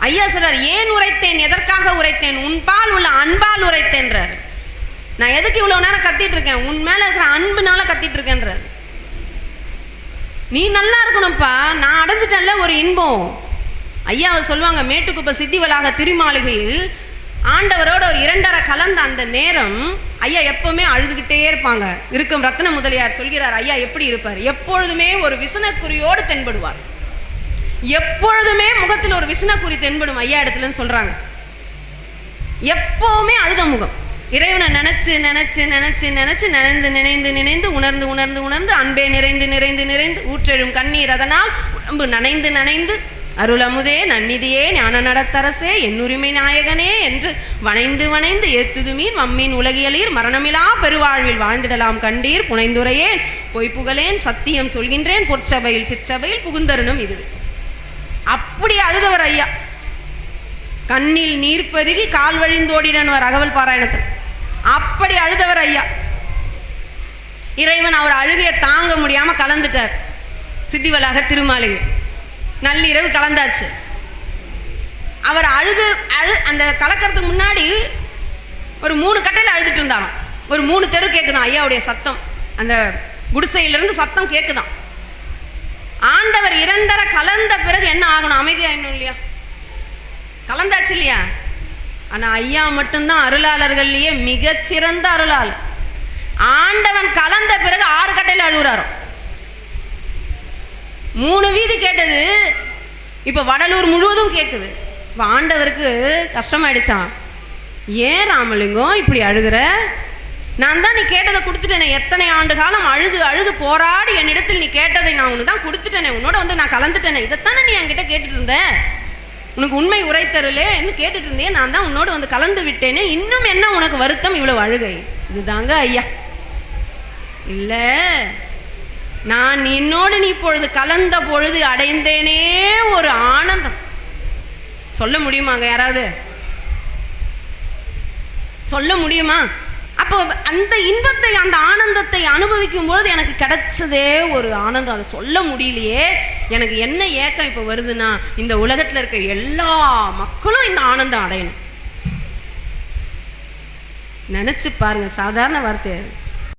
ஐயா சொல்றார் ஏன் உரைத்தேன்? எதற்காக உரைத்தேன்? உன்பால் உள்ள அன்பால் உரைத்தேன்றார். நான் எதுக்கு இவ்வளவு நேரம் கத்திட்டு இருக்கேன்? உன் மேல இருக்கிற அன்புனால கத்திட்டு இருக்கேன்றார். நீ நல்லா இருக்கணும்ப்பா. நான் அடைஞ்சிட்டேன்ல ஒரு இன்பம். ஐயா அவர் சொல்லுவாங்க மேட்டுக்குப்ப சித்தி வளாக திருமாளிகையில் ஆண்டவரோட ஒரு இரண்டரை கலந்த அந்த நேரம் ஐயா எப்பவுமே அழுதுகிட்டே இருப்பாங்க. இருக்கும் ரத்ன முதலியார் சொல்கிறார் ஐயா எப்படி இருப்பார்? எப்பொழுதுமே ஒரு விசனக்குறியோடு தென்படுவார். எப்பொழுதுமே முகத்தில் ஒரு விசனக்குறி தென்படும் ஐயா இடத்துலன்னு சொல்றாங்க. எப்பவுமே அழுத முகம். இறைவனை நினைச்சு நினைச்சு நினைச்சு நினைச்சு நினைந்து நினைந்து நினைந்து உணர்ந்து உணர்ந்து உணர்ந்து அன்பே நிறைந்து நிறைந்து நிறைந்து ஊற்றெழும் கண்ணீர் அதனால் உடம்பு நனைந்து நனைந்து அருளமுதே நன்னிதியே ஞான நடத்தரசே என்னுரிமை நாயகனே என்று வணைந்து வணைந்து ஏத்துதுமீன் மம்மீன் உலகியலீர் மரணமிலா பெருவாழ்வில் வாழ்ந்திடலாம் கண்டீர் புனைந்துரையேன் பொய்ப்புகளேன் சத்தியம் சொல்கின்றேன். பொற்சபையில் சிற்சபையில் புகுந்தருணம் இது. அழுதவர் ஐயா. கண்ணில் நீர் பெருகி கால் வழிந்தோடினவர் அகவல் பாராயணத்தில். அப்படி அழுதவர் ஐயா. இறைவன் அவர் அழுகையை தாங்க முடியாம கலந்துட்டார். சித்திவலாக திருமாலையில் நள்ளிரவு கலந்தாச்சு. அவர் அழுது அழு அந்த கலக்கறதுக்கு முன்னாடி ஒரு மூணு கட்டையில் அழுதுட்டு இருந்தாராம். ஒரு மூணு தெரு கேட்குதான் ஐயாவுடைய சத்தம். அந்த குடிசையிலிருந்து சத்தம் கேட்குதான் ஆண்டவர் இரண்டர கலந்த பிறகு என்ன ஆகணும்? அமைதியாயிடணும் இல்லையா? கலந்தாச்சு இல்லையா? ஆனா ஐயா மட்டும்தான் அருளாளர்கள்லயே மிகச்சிறந்த அருளாளர். ஆண்டவன் கலந்த பிறகு ஆறு கட்டையில் அழுகுறாரோ? மூணு வீதி கேட்டது. இப்ப வடலூர் முழுவதும் கேட்குது இப்ப ஆண்டவருக்கு கஷ்டமாயிடுச்சான் ஏன் ராமலிங்கம் இப்படி அழுகுற? நான் தான் நீ கேட்டதை கொடுத்துட்டேனே. எத்தனை ஆண்டு காலம் அழுது அழுது போராடி என்னிடத்தில் நீ கேட்டதை நான் உனக்கு தான் கொடுத்துட்டேனே. உன்னோட வந்து நான் கலந்துட்டேனே. இதைத்தானே நீ என்கிட்ட கேட்டுட்டு இருந்த? உனக்கு உண்மை உரைத்தருளே என்று கேட்டுட்டு இருந்தேன். நான் தான் உன்னோட வந்து கலந்து விட்டேனே. இன்னும் என்ன உனக்கு வருத்தம்? இவ்வளவு அழுகை. இதுதாங்க ஐயா. இல்லை. நான் என்னோடு நீ இப்பொழுது கலந்த பொழுது அடைந்தேனே ஒரு ஆனந்தம். சொல்ல முடியுமாங்க யாராவது? சொல்ல முடியுமா? அப்போ அந்த இன்பத்தை அந்த ஆனந்தத்தை அனுபவிக்கும் பொழுது எனக்கு கிடைச்சதே ஒரு ஆனந்தம். அதை சொல்ல முடியலையே. எனக்கு என்ன ஏக்கம் இப்போ வருதுன்னா இந்த உலகத்துல இருக்க எல்லா மக்களும் இந்த ஆனந்தம் அடையணும். நினைச்சு பாருங்க சாதாரண வார்த்தை